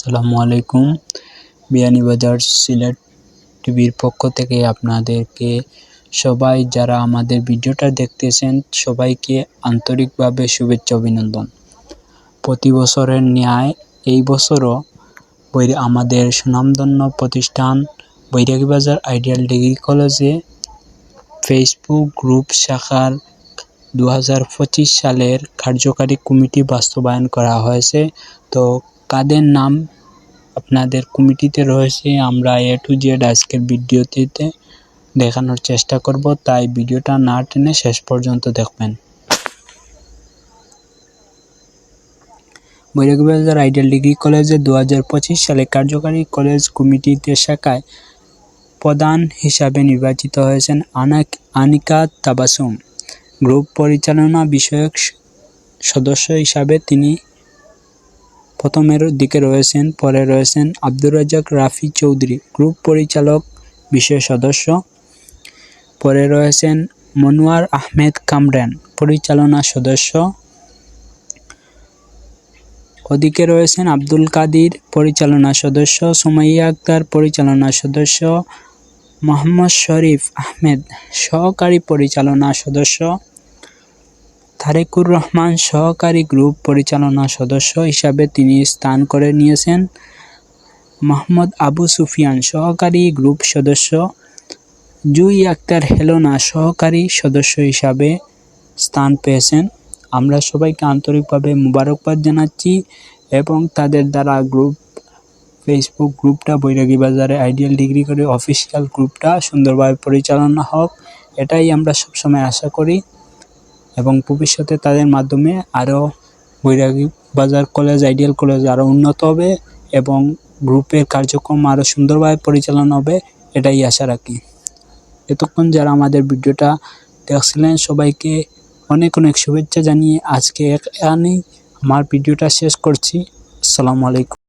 আসসালামু আলাইকুম। বিয়ানীবাজার সিলেট টিভির পক্ষ থেকে আপনাদেরকে সবাই যারা আমাদের ভিডিওটা দেখতেছেন, সবাইকে আন্তরিকভাবে শুভেচ্ছা অভিনন্দন। প্রতি বছরের ন্যায় এই বছরও বৈর আমাদের সুনামধন্য প্রতিষ্ঠান বৈরাগীবাজার আইডিয়াল ডিগ্রি কলেজে ফেসবুক গ্রুপ শাখার দু হাজার পঁচিশ সালের কার্যকারী কমিটি বাস্তবায়ন করা হয়েছে। তো কাদের নাম আপনাদের কমিটিতে রয়েছে, আমরা এ টু জেড আজকের ভিডিওটিতে দেখানোর চেষ্টা করব। তাই ভিডিওটা না টেনে শেষ পর্যন্ত দেখবেন। বৈরাগীবাজার আইডিয়াল ডিগ্রি কলেজে দু হাজার পঁচিশ সালে কার্যকারী কলেজ কমিটিতে শাখায় প্রধান হিসাবে নির্বাচিত হয়েছেন আনাক, আনিকা তাবাসুম। গ্রুপ পরিচালনা বিষয়ক সদস্য হিসাবে তিনি প্রথমের দিকে রয়েছেন, পরে রয়েছেন আব্দুর রাজাক রাফি চৌধুরী, গ্রুপ পরিচালক, বিশেষ সদস্য। পরে রয়েছেন মনোয়ার আহমেদ কামরান, পরিচালনা সদস্য। ওদিকে রয়েছেন আব্দুল কাদির, পরিচালনা সদস্য। সুমাইয়া আক্তার, পরিচালনা সদস্য। মোহাম্মদ শরীফ আহমেদ, সহকারী পরিচালনা সদস্য। তারেকুর রহমান সহকারী গ্রুপ পরিচালনা সদস্য হিসাবে তিনি স্থান করে নিয়েছেন। মোহাম্মদ আবু সুফিয়ান সহকারী গ্রুপ সদস্য, জুই আক্তার হেলোনা সহকারী সদস্য হিসাবে স্থান পেয়েছেন। আমরা সবাইকে আন্তরিকভাবে মুবারকবাদ জানাচ্ছি এবং তাদের দ্বারা গ্রুপ, ফেসবুক গ্রুপটা, বৈরাগী বাজারে আইডিয়াল ডিগ্রি করে অফিসিয়াল গ্রুপটা সুন্দরভাবে পরিচালনা হোক। এটাই আমরা সবসময় আশা করি। এবং ভবিষ্যতে তাদের মাধ্যমে আরও বৈরাগী বাজার কলেজ আইডিয়াল কলেজ আরও উন্নত হবে এবং গ্রুপের কার্যক্রম আরও সুন্দরভাবে পরিচালনা হবে, এটাই আশা রাখি। এতক্ষণ যারা আমাদের ভিডিওটা দেখছিলেন, সবাইকে অনেক অনেক শুভেচ্ছা জানিয়ে আজকে এখানেই আমার ভিডিওটা শেষ করছি। আসসালামু আলাইকুম।